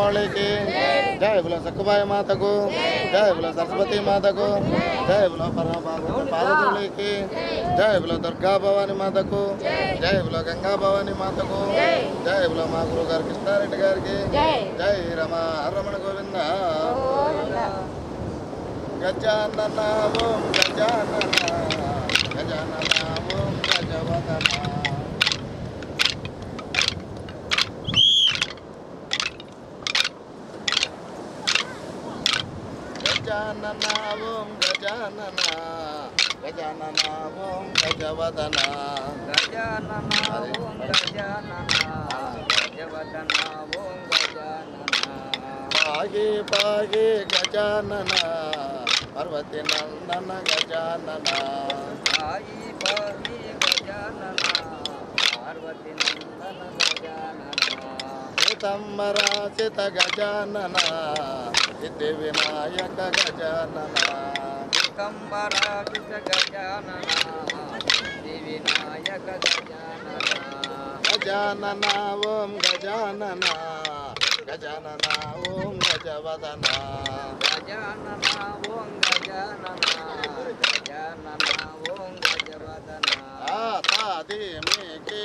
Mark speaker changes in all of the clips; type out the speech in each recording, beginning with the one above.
Speaker 1: పాండురంగమౌళికి జయ బుల సక్కుబాయి మాతకు. జయ బుల సరస్వతి మాతకు. జయ బుల పరమబాబు పాదతులకి జయ బుల దుర్గా భవాని మాతకు. జయ బుల గంగా భవాని మాతకు. జయ బుల మా గురువు గారు కృష్ణారెడ్డి గారికి. జై రమ రమణ గోవింద. గజానన ఓం గజానన. గజానన ఓం గజవదన. గజానన ఓం గజానన గజానన ఓం గజవదన.
Speaker 2: గజానన ఓం గజానన గజవదన ఓం గజానన
Speaker 1: పాగి పాగి గజానన పర్వతి నందన గజానన.
Speaker 2: సాయి పాహి గజానన పార్వతి నందన గజానన.
Speaker 1: పీతంబరాచిత గజానన సిద్ధి వినాయక గజానన
Speaker 2: కంబరాజిత గజానన సిద్ధి వినాయక గజానన
Speaker 1: గజానన ఓం గజానన గజానన ఓం గజవదన
Speaker 2: గజానన ఓం గజానన గజానన ఓం గజవదన
Speaker 1: ఆ తాది మీకి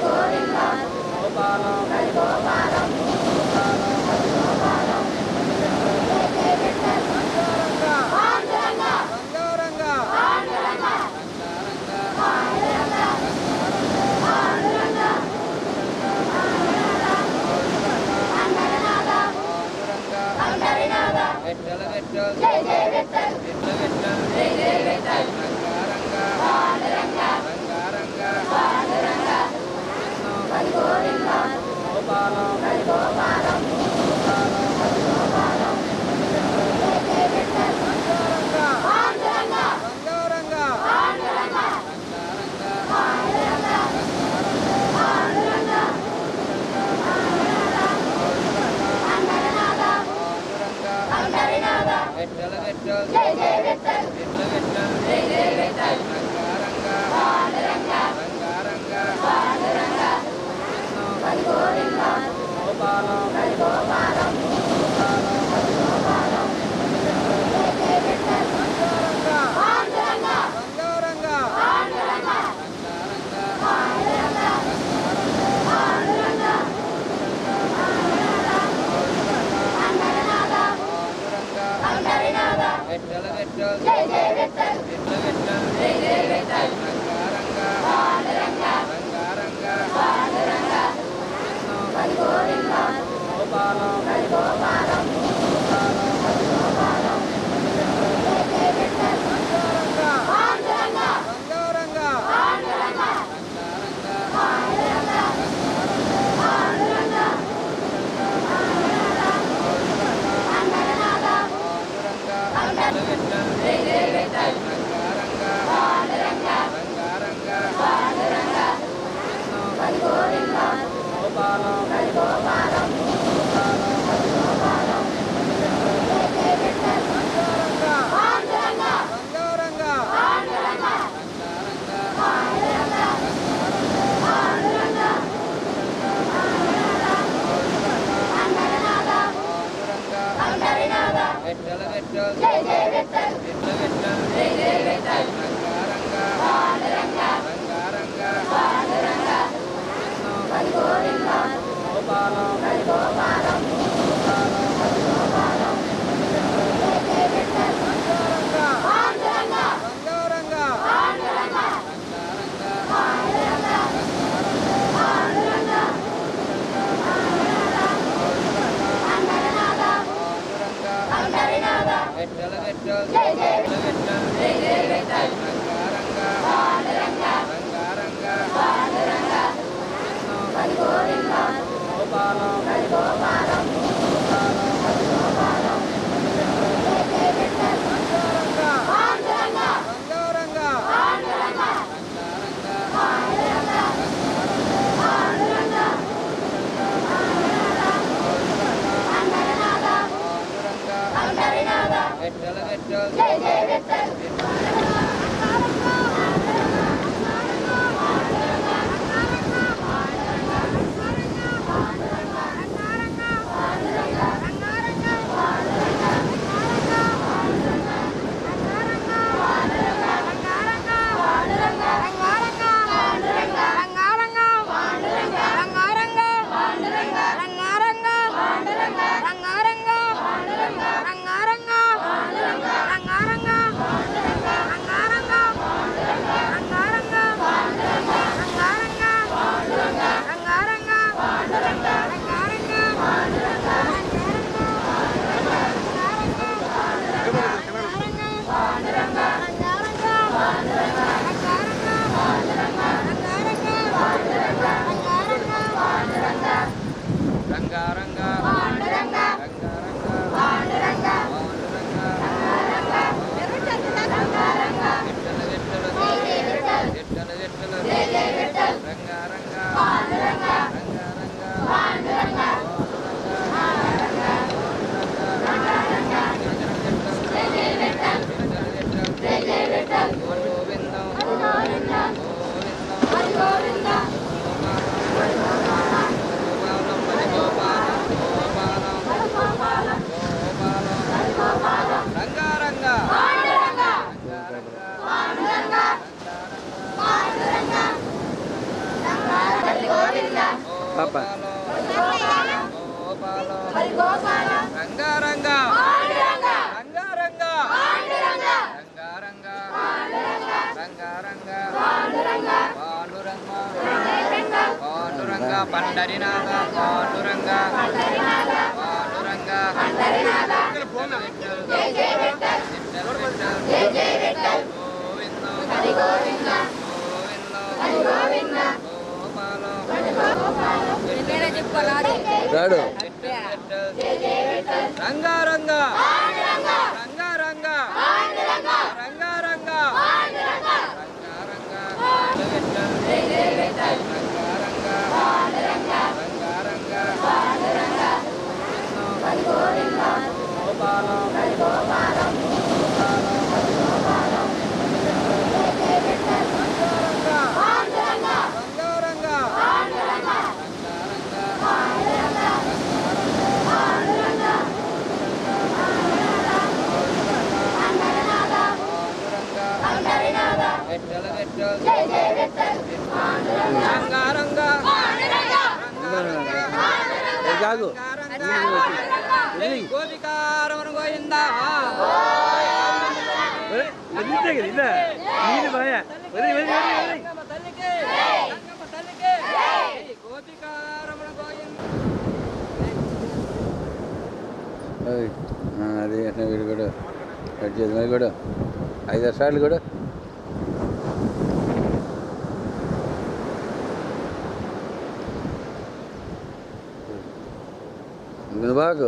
Speaker 2: 可以吧？好吧，吧。పండరినాథ పాండురంగ పాండురంగ
Speaker 3: రాడు.
Speaker 2: రంగారంగ. రంగారంగ. రంగారంగ. రంగారంగ. గంగమ్మ తల్లికి గంగమ్మ తల్లికి జై గోపికారమణ గోవిందా
Speaker 3: అది ఆ, అది అట్లా వీడు కూడా కట్ చేసి మరి కూడా ఐదారు సార్లు కూడా బాగు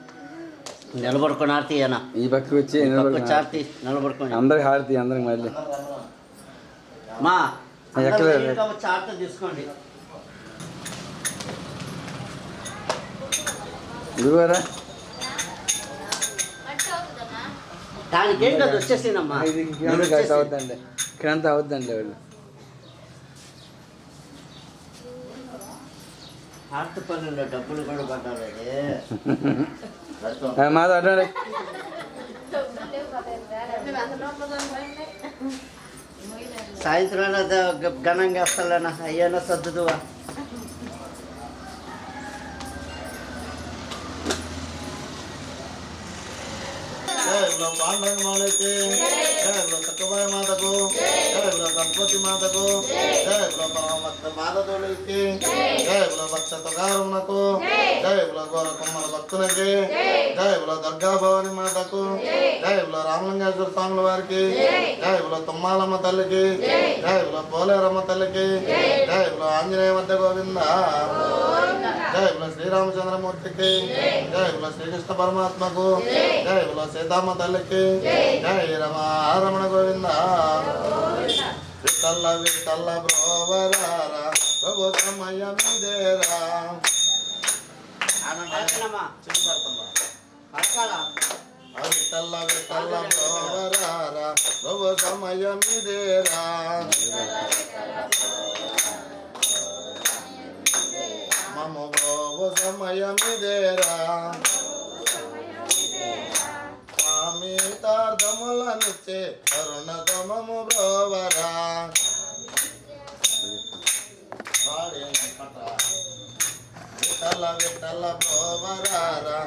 Speaker 4: నిలబడుకొని ఆర్తి అన్న
Speaker 3: ఈ పక్క వచ్చి
Speaker 4: చార్తి నిలబడుకొని
Speaker 3: అందరికి హారతి అందరికి మళ్ళీ.
Speaker 4: మా
Speaker 3: ఎక్కలేదు.
Speaker 4: అందరూ ఇంకా చార్ట్ తీసుకోండి.
Speaker 3: ఇదిగోరా
Speaker 4: దానికి ఏంటి అది వచ్చేసిందమ్మా?
Speaker 3: ఇక్కడంతా అవుద్దండి. వాళ్ళు.
Speaker 4: ఆర్తపల్లిలో డబ్బులు కూడా పడ్డారు Eh, అది.
Speaker 3: ఆ,
Speaker 4: సాయంత్రం ద- ఘనంగా వస్తాలన్నా అయ్యానా సర్దుదువా
Speaker 1: జై గులో పాండవ మాలకి జై మాతకు. జై గణపతి మాతకు. జై గులో పరమభక్త బాలదోళికి జై గులో భక్త తొగారునకు జై గులో గోర కొమ్మల భక్తునికి జై దుర్గా భవాని మాతకు. జై గులో రామలింగేశ్వర స్వాముల వారికి. జై గులో తుమ్మాలమ్మ తల్లికి. జై గులో పోలేరమ్మ తల్లికి. జై ఆంజనేయ మధ్య గోవింద. జై గులో శ్రీరామచంద్రమూర్తికి జై గులో శ్రీకృష్ణ పరమాత్మకు జై గులో సీతమ్మ తల్లికి జై రమ రమణ గోవింద. విఠల్ల విఠల్ల బ్రోవరారా ప్రభు సమయ మీదేరా. విఠల్ల విఠల్ల బ్రోవరారా ప్రభు సమయ మీదేరా మమ ప్రభు సమయ మీదేరా స్వామి బ్రోవరా. విఠల విఠల బ్రోవరారా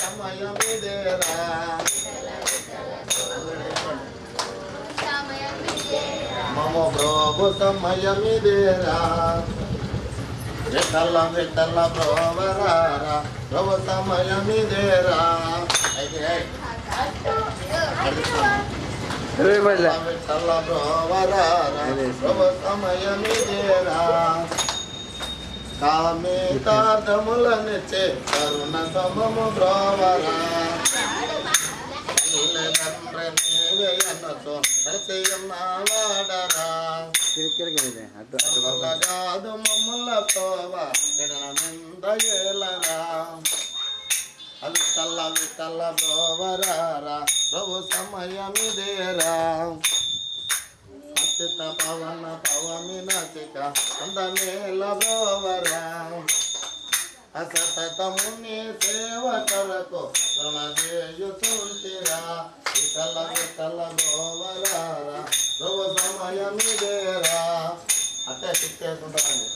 Speaker 1: సమయమిదేరా మమ ప్రభు సమయమిదేరా విఠల విఠల బ్రోవరారా ప్రభు
Speaker 3: ఇరవై పడలే
Speaker 1: విఠల బ్రోవరారా ప్రభు సమయమిదేరా కామితార్థములనిచ్చే కరుణ సమము బ్రోవరా కల్ల వికల్ల బ్రోవరారా ప్రభు సమయమిదేరా అత్యుత పవన పవమి నచిక అందమేల బ్రోవరా అసతముని సేవ కొరకు రుణజేయుతుంటిరా వికల వికల బ్రోవరారా ప్రభు సమయమిదేరా. అట్టే తిట్టేసుకుంటారండి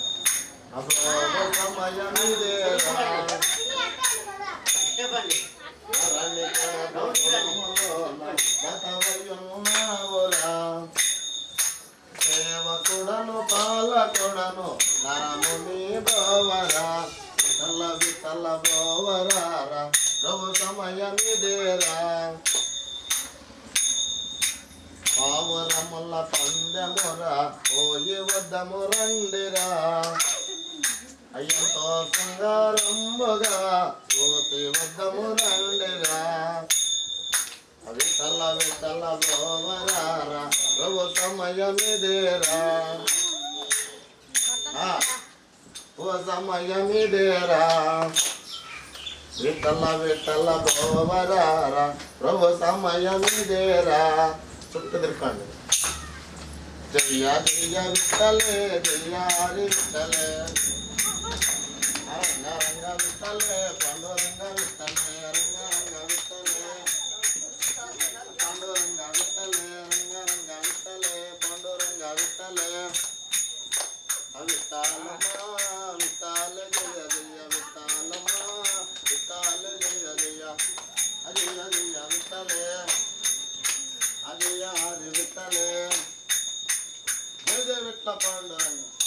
Speaker 1: ప్రభు సమయమిదేరా.
Speaker 4: చెప్పండి.
Speaker 1: సేవకుడను పాలకుడను నరముని బోవరా విఠల విఠల బోవరారా ప్రభు సమయమిదేరా. పావురముల పందెమురా పోయి వద్దము రండిరా. అయ్యంతో శృంగారంబుగా పోతి వద్దము రండిరా. అవి తల్ల విఠల భోవరారా ప్రభు సమయమిదేరా. ఆ, ఓ సమయమిదేరా విట్టల విట్టల భోవరారా ప్రభు సమయమిదేరా చుట్టూ తిరగండి జయ జయ విట్టలే జయ విట్టలే విఠలే. రంగ రంగ విఠలే పండు రంగ విఠలే రంగ రంగ విఠలే. పండు రంగ విఠలే రంగ రంగ విఠలే పండు రంగ విఠలే. విఠాలమా का कारण लगाएंगे